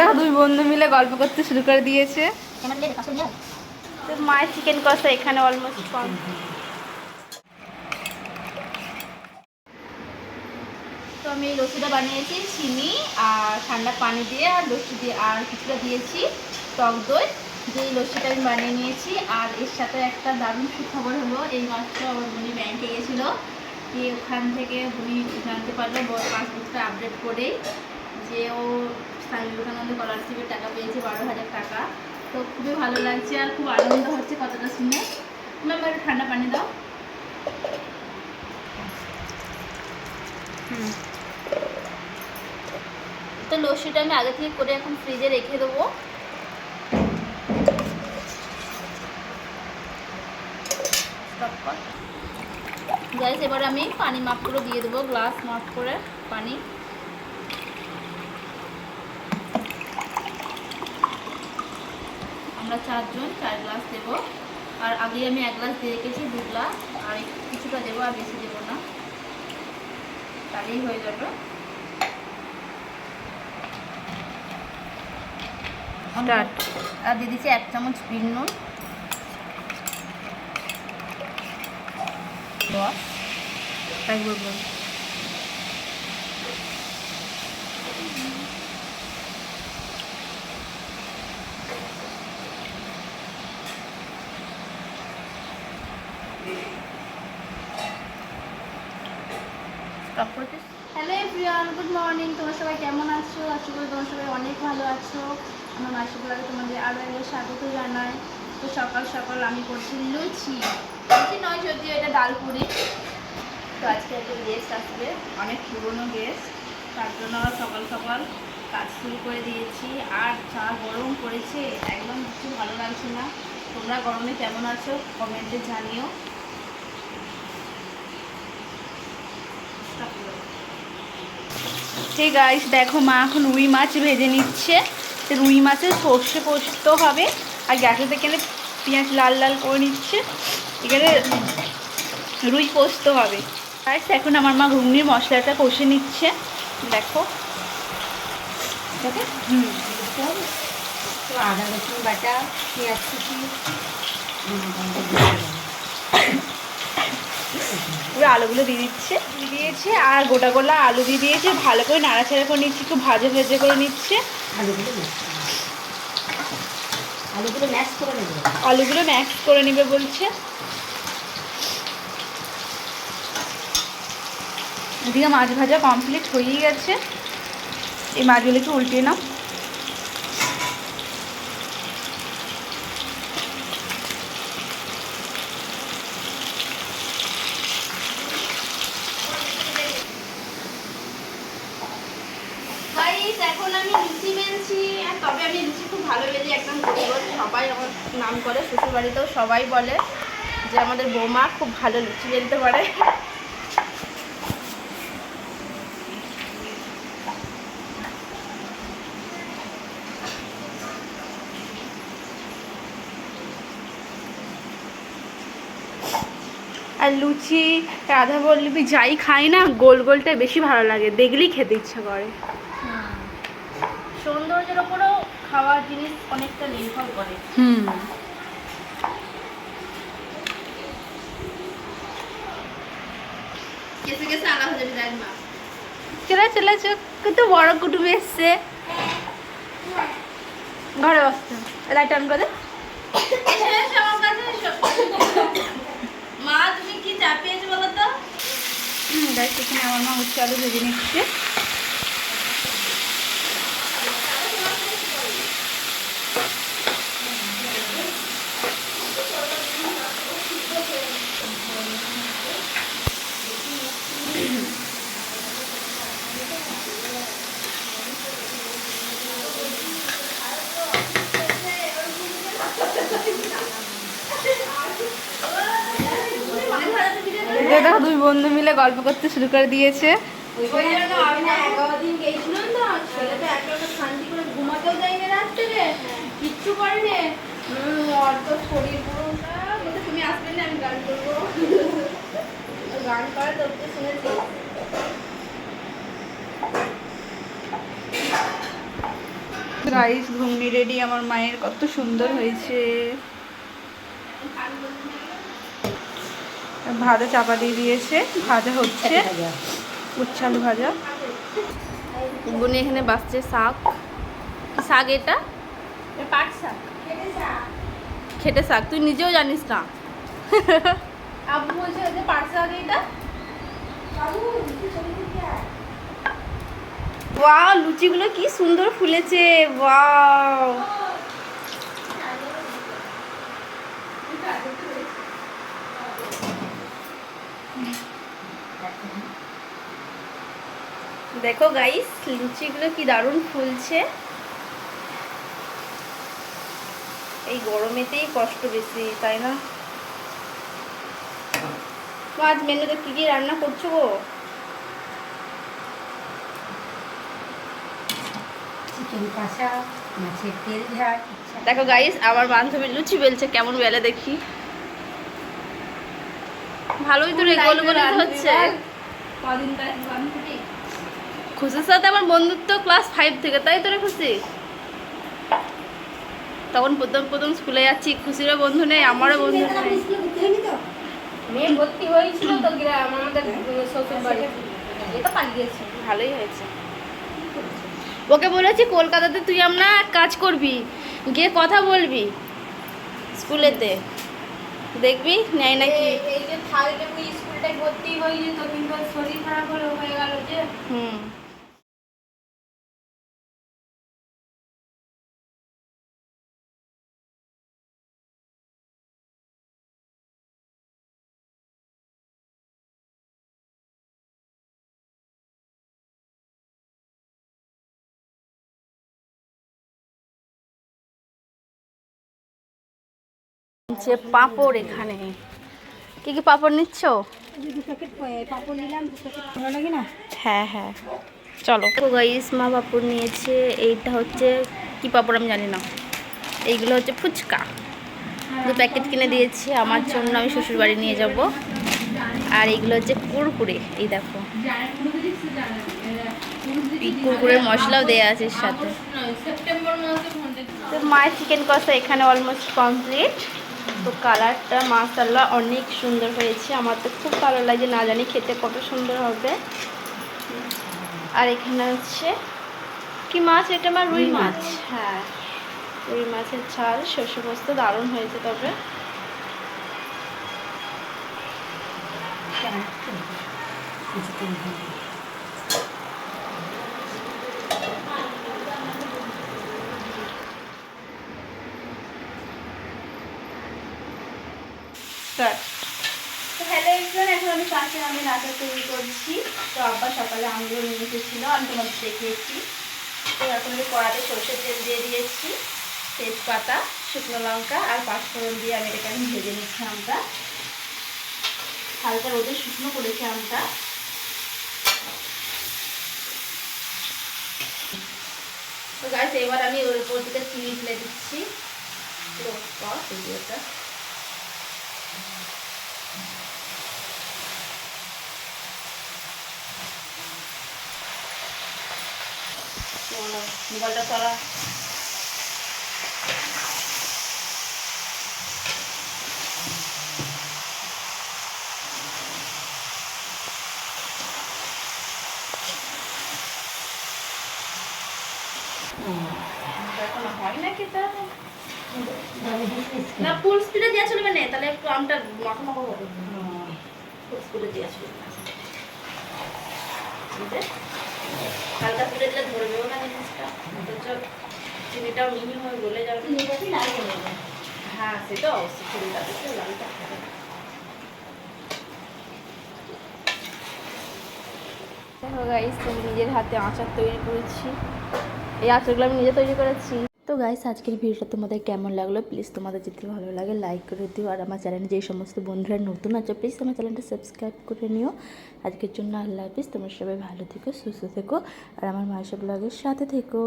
দেখো দুই বন্ধু মিলে গল্প করতে শুরু করে দিয়েছে। মায়ের চিকেন কষা এখানে অলমোস্ট কম তো আমি এই লস্যিটা বানিয়েছি, চিনি আর ঠান্ডা পানি দিয়ে, আর লস্যি দিয়ে আর কিছুটা দিয়েছি, টক দই। যে লস্যিটা আমি বানিয়ে নিয়েছি, আর এর সাথে একটা দারুণ সুখবর হলো, এই মাত্র আমার উনি ব্যাংকে গেছিল। দিয়ে ওখান থেকে উনি জানতে পারল পাসবুকটা আপডেট করেই যে ও স্বামী বিবেকানন্দ স্কলারশিপের টাকা পেয়েছে বারো হাজার টাকা। তো খুবই ভালো লাগছে আর খুব আনন্দ হচ্ছে কথাটা শুনে। ম্যাম একটু ঠান্ডা পানি দাও। তো লস্যিটা আমি আগে থেকে করে এখন ফ্রিজে রেখে দেবো। এবার আমি পানি মাপ করে দিয়ে দেবো গ্লাস মাপ করে পানি। আমরা চারজন চার গ্লাস দেবো। আর আগে আমি এক গ্লাস দিয়ে রেখেছি দু গ্লাস। আর কিছুটা দেবো আর বেশি দেবো না। তাহলেই হয়ে যাবে। আর দিয়ে দিচ্ছি এক চামচ বিন নুন। দশ। একবার করছিস হ্যালো এভরিওয়ান গুড মর্নিং তোমরা সবাই কেমন আছো? আশা করি তোমরা সবাই অনেক ভালো আছো। আমার মাসিগুলাকে তোমাদের আরও একবার স্বাগত জানাই। তো সকাল সকাল আমি করছি লুচি। লুচি নয়, যদিও এটা ডালপুরি তো আজকে একটা গেস্ট আসবে, অনেক পুরনো গেস্ট তার জন্য সকাল সকাল কাজ শুরু করে দিয়েছি। আর যা গরম পড়েছে, একদম কিছু ভালো লাগছে না। তোমরা গরমে কেমন আছো? কমেন্টে জানিও। ঠিক গাইস দেখো মা এখন রুই মাছ ভেজে নিচ্ছে। রুই মাছের সর্ষে পোস্ত হবে। আর গ্যাসে থেকে পেঁয়াজ লাল লাল করে নিচ্ছে। এখানে রুই পোস্ত হবে। গাইস এখন আমার মা ঘুগনির মশলাটা কষে নিচ্ছে। দেখো। হুম আদা রসুন বাটা, পেঁয়াজ কুচি পুরো আলুগুলো দিয়ে দিচ্ছে। দিয়ে দিয়েছে আর গোটা গোলা আলু দিয়ে দিয়েছে। ভালো করে নাড়াচাড়া করে নিচ্ছে একটু ভাজা ভেজে করে নিচ্ছে। আলুগুলো ম্যাশ ম্যাশ করে নেবে। আলুগুলো ম্যাক্স করে নেবে বলছে। এদিকে মাছ ভাজা কমপ্লিট হয়েই গেছে। এই মাছগুলো একটু উল্টিয়ে নাও Guys, এখন আমি লুচি বেলছি আর তবে আমি লুচি খুব ভালো বেলি একদম সবাই আমার নাম করে শ্বশুর বাড়িতেও সবাই বলে যে আমাদের বৌমা খুব ভালো লুচি বেলতে পারে। আর লুচি, রাধা বল্লভী যাই খাই না, গোল গোলটা বেশি ভালো লাগে। দেখলেই খেতে ইচ্ছা করে। সৌন্দর্যের ওপরেও খাওয়ার জিনিস অনেকটা নির্ভর করে। হুম। হয়ে চলে চলে কত বড় কুটুম এসছে। ঘরে বসতে লাইট অন করে। মা তুমি কি চা পেয়েছ বলো তো? হুম দেখ এখানে আমার মা উচ্চ আলু ভেজে নিচ্ছে। দেখো দুই বন্ধু মিলে গল্প করতে শুরু করে দিয়েছে। কিচ্ছু করেনি। শরীর পুরো তুমি আসবে না আমি গান করব। গান করে শুনেছি। রাইস ঘুগনি রেডি আমার মায়ের কত সুন্দর হয়েছে। ভাজা চাপা দিয়ে দিয়েছে ভাজা হচ্ছে। উচ্ছে আলু ভাজা। বুনি এখানে বাসছে শাক। শাক এটা? পাট শাক। খেটে শাক তুই নিজেও জানিস না। বলছে পাট শাক এটা লুচিগুলো কি সুন্দর ফুলেছে ওয়াও। দেখো গাইস লুচিগুলো কি দারুণ ফুলছে। এই গরমেতেই কষ্ট বেশি তাই না? আজ মেনুতে কি কি রান্না করছ গো? চিকেন কষা মাছের তেল ঝাল দেখো গাইস আমার বান্ধবী লুচি বেলছে কেমন বেলে দেখি। ভালোই তো রে গোল গোল হচ্ছে। কদিন তাই বান্ধবী? খুশির সাথে আমার বন্ধুত্ব ক্লাস ফাইভ থেকে তাই তো রে খুশি? তখন প্রথম প্রথম স্কুলে যাচ্ছি খুশিরও বন্ধু নেই আমারও বন্ধু নেই। মেয়ে ভর্তি হয়েছিল তো গ্রাম আমাদের শ্বশুর বাড়ি। এটা পালিয়েছে। ভালোই হয়েছে। ওকে বলেছি কলকাতাতে তুই আমরা কাজ করবি গিয়ে কথা বলবি স্কুলেতে দেখবি নেয় নাকি? এই যে থাকলে স্কুলটায় ভর্তি হয়ে যেত কিন্তু শরীর খারাপ হয়ে গেল যে। হুম। যে পাঁপড় এখানে। কি কি পাঁপড় নিচ্ছ? হ্যাঁ হ্যাঁ। চলো। গাইস মা পাপড় নিয়েছে এইটা হচ্ছে কি পাপড় আমি জানি না। এইগুলো হচ্ছে ফুচকা। দু প্যাকেট কিনে দিয়েছি আমার জন্য আমি শ্বশুর বাড়ি নিয়ে যাব। আর এইগুলো হচ্ছে কুরকুরে এই দেখো। কুরকুরের মশলাও দেওয়া আছে এর সাথে। তো মায়ের চিকেন কষা এখানে অলমোস্ট কমপ্লিট তো কালারটা মাসাল্লাহ অনেক সুন্দর হয়েছে। আমার তো খুব ভালো লাগে না জানি খেতে কত সুন্দর হবে। আর এখানে হচ্ছে কি মাছ? এটা আমার রুই মাছ। হ্যাঁ রুই মাছের ঝাল শস্য পোস্ত দারুণ হয়েছে তবে। স্টার্ট এখন আমি পাশে আমি রাতে তৈরি করছি। তো আব্বা সকালে আমগুলো নিয়ে এসেছিল, আমি তোমাদের দেখিয়েছি। তো এখন আমি সর্ষের তেল দিয়ে দিয়েছি, তেজপাতা, শুকনো লঙ্কা আর পাঁচফোড়ন দিয়ে আমি এটাকে আমি ভেজে নিচ্ছি আমটা। হালকা রোদে শুকনো করেছি আমটা। তো গাছ এবার আমি ওর উপর দিকে চিনি ফেলে দিচ্ছি। ভিডিওটা মোবাইলটা সরা। হয় না খেতে না ফুল স্পিডে দেওয়া চলবে না তাহলে একটু আমটা মাখা মাখা হবে ফুল স্পিডে দেওয়া চলবে না। হালকা স্পিডে দিলে ধরবেও না জিনিসটা। অথচ চিনিটাও মিহি হয়ে গলে যাবে। হ্যাঁ সেটা অবশ্যই চিনিটা দিতে লালটা দেখো গাইস আমি নিজের হাতে আচার তৈরি করেছি। এই আচারগুলো আমি নিজে তৈরি করেছি। তো গাইস আজকের ভিডিওটা তোমাদের কেমন লাগল? প্লিজ তোমাদের যদি ভালো লাগে লাইক করে দিও। আর আমার চ্যানেলে যে সমস্ত বন্ধুরা নতুন আছে প্লিজ আমার চ্যানেলটা সাবস্ক্রাইব করে নিও। আজকের জন্য আল্লাহ হাফিজ। তোমরা সবাই ভালো থেকো, সুস্থ থেকো। আর আমার মায়ের সব ব্লগের সাথে থেকো।